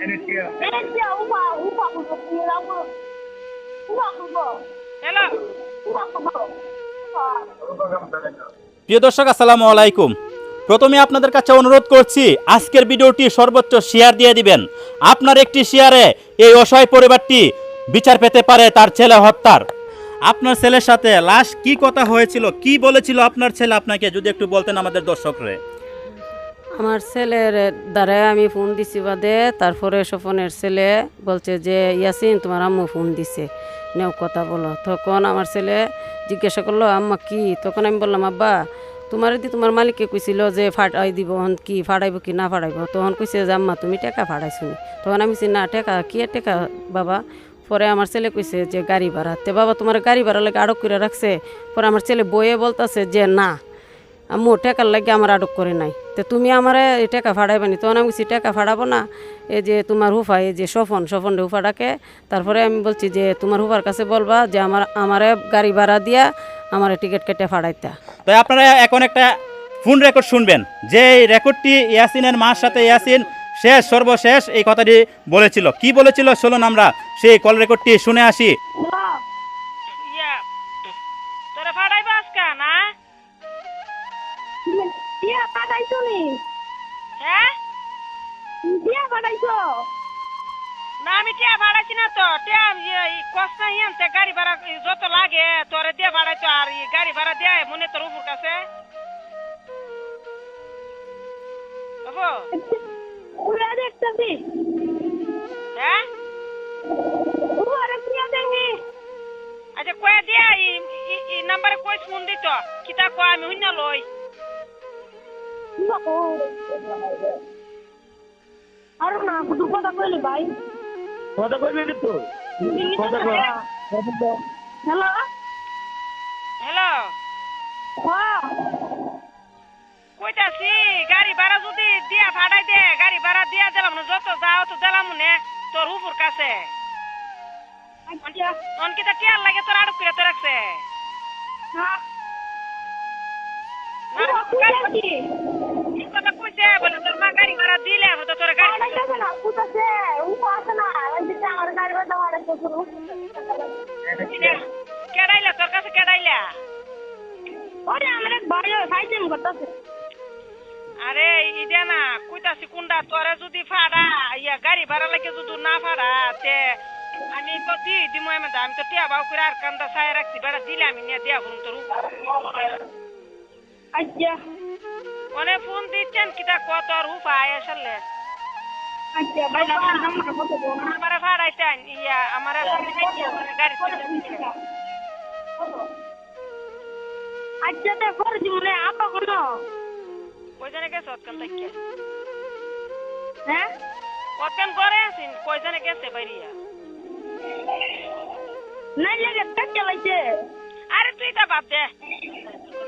energia upa upa upa upa প্রিয় দর্শক আসসালামু আলাইকুম। প্রথমে আপনাদের কাছে অনুরোধ করছি আজকের ভিডিওটি সর্বোচ্চ শেয়ার দিয়ে দিবেন। আপনার একটি শেয়ারে এই অসহায় পরিবারটি বিচার পেতে পারে তার ছেলে হত্যার। আপনার ছেলের সাথে লাস্ট কি কথা হয়েছিল কি বলেছিল আপনার ছেলে? আপনাকে যদি একটু বলতেন আমাদের দর্শকরে। আমার ছেলের দ্বারা আমি ফোন দিছি বাদে, তারপরে স্বপনের ছেলে বলছে যে, ইয়াসিন, তোমার আম্মু ফোন দিছে। নেও, কথা বলো। তখন আমার ছেলে জিজ্ঞাসা করল, আম্মা, কি? তখন আমি বললাম, আব্বা, তোমার দি তোমার মালিককে কইছিল যে, ফাটাই দিব, হন কি ফাড়াইব কি না ফাড়াইব তখন কইছে যে, আম্মা, তুমি টাকা ফাড়াইছো তখন আমি না, টাকা, কি টাকা, বাবা? পরে আমার ছেলে কইছে যে, গাড়ি ভাড়া। তে বাবা, তোমার গাড়ি ভাড়া লাগে আটক করে রাখছে। পরে আমার ছেলে বইয়ে বলতাছে যে, না আম্মু টাকার লাগে আমার আটক করে নাই। তো তুমি আমার এই টাকা ফাড়াইবে নি? তখন আমি বলছি টাকা ফাড়াবো না। এই যে তোমার হুফা, এই যে সফন সফন হুফা ডাকে। তারপরে আমি বলছি যে, তোমার হুফার কাছে বলবা যে, আমার, আমারে গাড়ি ভাড়া দিয়া আমার টিকিট কেটে ফাড়াইতা। তো আপনারা এখন একটা ফোন রেকর্ড শুনবেন। যে এই রেকর্ডটি ইয়াসিনের মার সাথে ইয়াসিন শেষ, সর্বশেষ এই কথাটি বলেছিল। কি বলেছিল? চলুন আমরা সেই কল রেকর্ডটি শুনে আসি। পাঠাইছো নি হ্যাঁ দিয়া পাঠাইছো? না আমি টিয়া ভাড়াইছি না তো। টিয়া কষ্ট নাই আনতে গাড়ি ভাড়া যত লাগে তোরে দিয়ে ভাড়াইতো আর গাড়ি ভাড়া দিয়ে মনে তোর উপর কাছে। দেখতেছি। হ্যাঁ? আচ্ছা কয়ে দিয়া ই ই- ই নাম্বারে কই ফোন দিত। কিতা কয় আমি হইনা লই। আর না কুটু কথা কইলি ভাই। কথা কইবি কি তুই? কথা কই। হ্যালো? হ্যালো? হ্যাঁ। কইতাছি গাড়ি ভাড়া যদি দিয়া ভাড়াই দে গাড়ি ভাড়া দিয়া দিলাম না যত যাও তো দিলাম নে তোর উপর কাছে। অনকিতা টিয়ার লাগে তোর আড়ক করে তো রাখছে। হ্যাঁ। কুইছি বলে তোর মা গাড়ি ভাড়া দিলে আমি তো তোর গাড়ি কুতাছে উপ আছে না। এই যে আমার গাড়ি বাজা পাঠাইছো শুরু কেডাইলা তোর কাছে কেডাইলা? ওরে আমার ভাই খাইছেন করতেছে। আরে ইদে না কইতাছি কোনটা তোরে যদি ফাড়া ইয়া গাড়ি ভাড়া লাগে যদি না ফাড়া তে আমি দি দিমু আমি আমি তো টিয়া বাউ করে আর কান্দা সায় রাখছি বেড়া দিলে আমি নিয়ে দিয়া করুন তোর আচ্ছা অনে ফোন দিচ্ছেন কিতা কত তোর হুফা আসলে? আচ্ছা আমার নাম্বার কত দেবো না আমারে ফাড়াইতেন ইয়া আমারে আচ্ছা তে করছি মনে আপা কোনো কইজনে গেছে অতকান তাইকে হ্যাঁ? অতকান করে আছিন? কইজনে গেছে বাইরিয়া নাই লাগে চালাইছে আরে তুই তা বাদ দে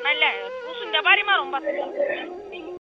নাইলে উসুন দে বাড়ি মারুম বাদ